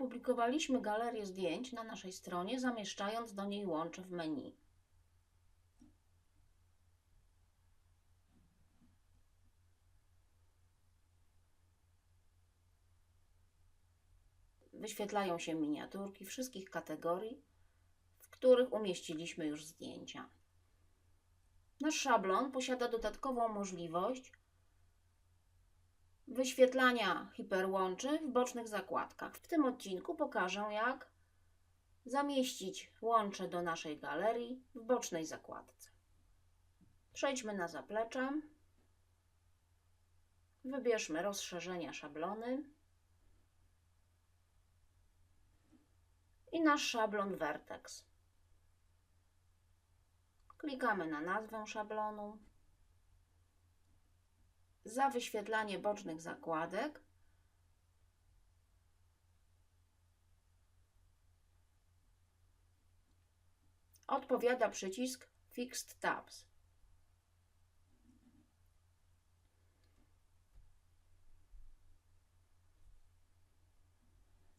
opublikowaliśmy galerię zdjęć na naszej stronie, zamieszczając do niej łącze w menu. Wyświetlają się miniaturki wszystkich kategorii, w których umieściliśmy już zdjęcia. Nasz szablon posiada dodatkową możliwość wyświetlania hiperłączy w bocznych zakładkach. W tym odcinku pokażę, jak zamieścić łącze do naszej galerii w bocznej zakładce. Przejdźmy na zaplecze. Wybierzmy rozszerzenia szablony i nasz szablon Vertex. Klikamy na nazwę szablonu. Za wyświetlanie bocznych zakładek odpowiada przycisk Fixed Tabs.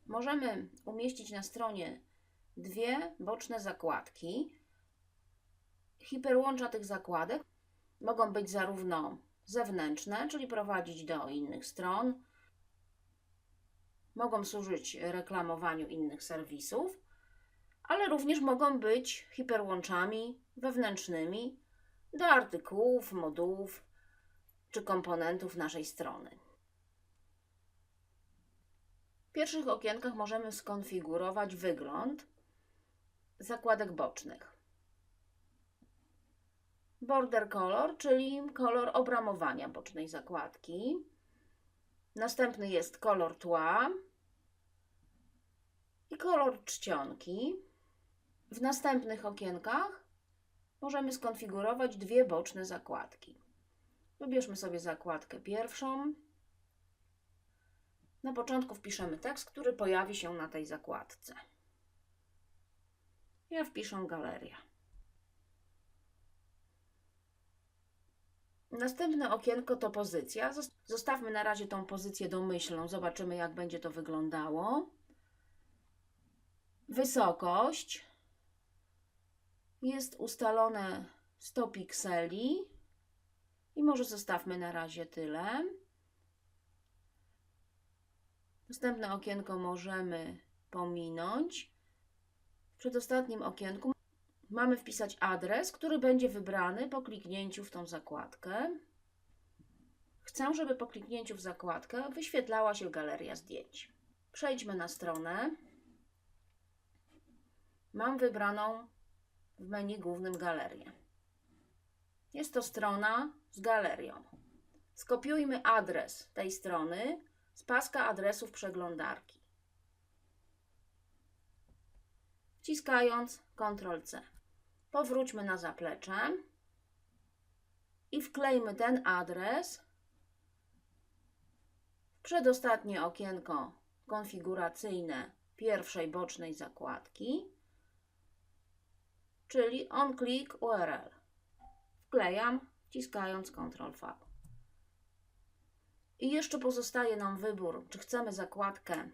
Możemy umieścić na stronie dwie boczne zakładki. Hiperłącza tych zakładek mogą być zarówno zewnętrzne, czyli prowadzić do innych stron, mogą służyć reklamowaniu innych serwisów, ale również mogą być hiperłączami wewnętrznymi do artykułów, modułów czy komponentów naszej strony. W pierwszych okienkach możemy skonfigurować wygląd zakładek bocznych. Border color, czyli kolor obramowania bocznej zakładki. Następny jest kolor tła i kolor czcionki. W następnych okienkach możemy skonfigurować dwie boczne zakładki. Wybierzmy sobie zakładkę pierwszą. Na początku wpiszemy tekst, który pojawi się na tej zakładce. Ja wpiszę galeria. Następne okienko to pozycja. Zostawmy na razie tą pozycję domyślną. Zobaczymy, jak będzie to wyglądało. Wysokość jest ustalone 100 pikseli i może zostawmy na razie tyle. Następne okienko możemy pominąć. W przedostatnim okienku mamy wpisać adres, który będzie wybrany po kliknięciu w tą zakładkę. Chcę, żeby po kliknięciu w zakładkę wyświetlała się galeria zdjęć. Przejdźmy na stronę. Mam wybraną w menu głównym galerię. Jest to strona z galerią. Skopiujmy adres tej strony z paska adresów przeglądarki. Wciskając Ctrl-C. Powróćmy na zaplecze i wklejmy ten adres w przedostatnie okienko konfiguracyjne pierwszej bocznej zakładki, czyli on-click URL. Wklejam, wciskając Ctrl-V. I jeszcze pozostaje nam wybór, czy chcemy zakładkę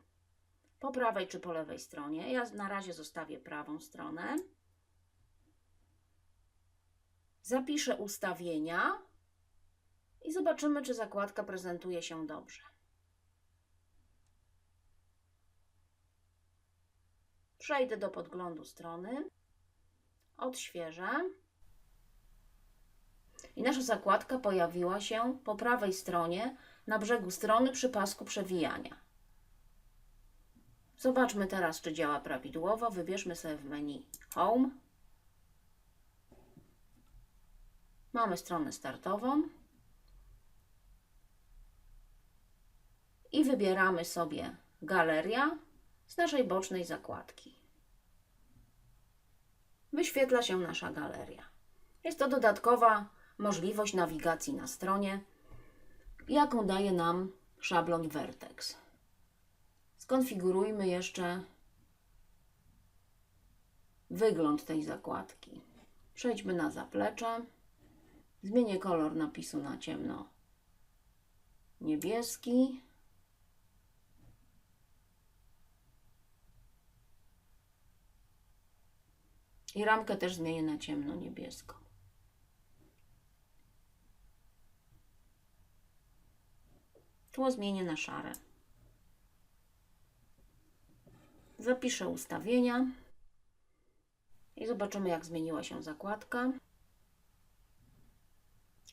po prawej czy po lewej stronie. Ja na razie zostawię prawą stronę. Zapiszę ustawienia i zobaczymy, czy zakładka prezentuje się dobrze. Przejdę do podglądu strony, odświeżę i nasza zakładka pojawiła się po prawej stronie na brzegu strony przy pasku przewijania. Zobaczmy teraz, czy działa prawidłowo. Wybierzmy sobie w menu Home. Mamy stronę startową. I wybieramy sobie Galeria z naszej bocznej zakładki. Wyświetla się nasza galeria. Jest to dodatkowa możliwość nawigacji na stronie, jaką daje nam szablon Vertex. Skonfigurujmy jeszcze wygląd tej zakładki. Przejdźmy na zaplecze. Zmienię kolor napisu na ciemno. Niebieski. I ramkę też zmienię na ciemno niebieską. Tło zmienię na szare. Zapiszę ustawienia i zobaczymy, jak zmieniła się zakładka.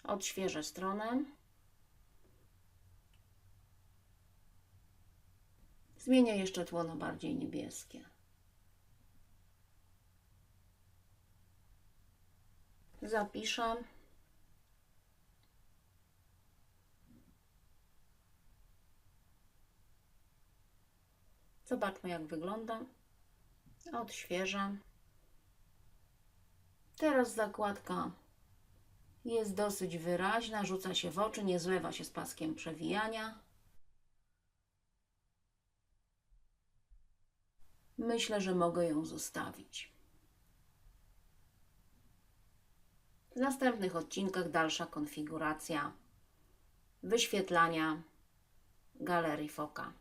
Odświeżę stronę. Zmienię jeszcze tło na bardziej niebieskie. Zapiszę. Zobaczmy, jak wygląda. Odświeżę. Teraz zakładka jest dosyć wyraźna, rzuca się w oczy, nie zlewa się z paskiem przewijania. Myślę, że mogę ją zostawić. W następnych odcinkach dalsza konfiguracja wyświetlania galerii foka.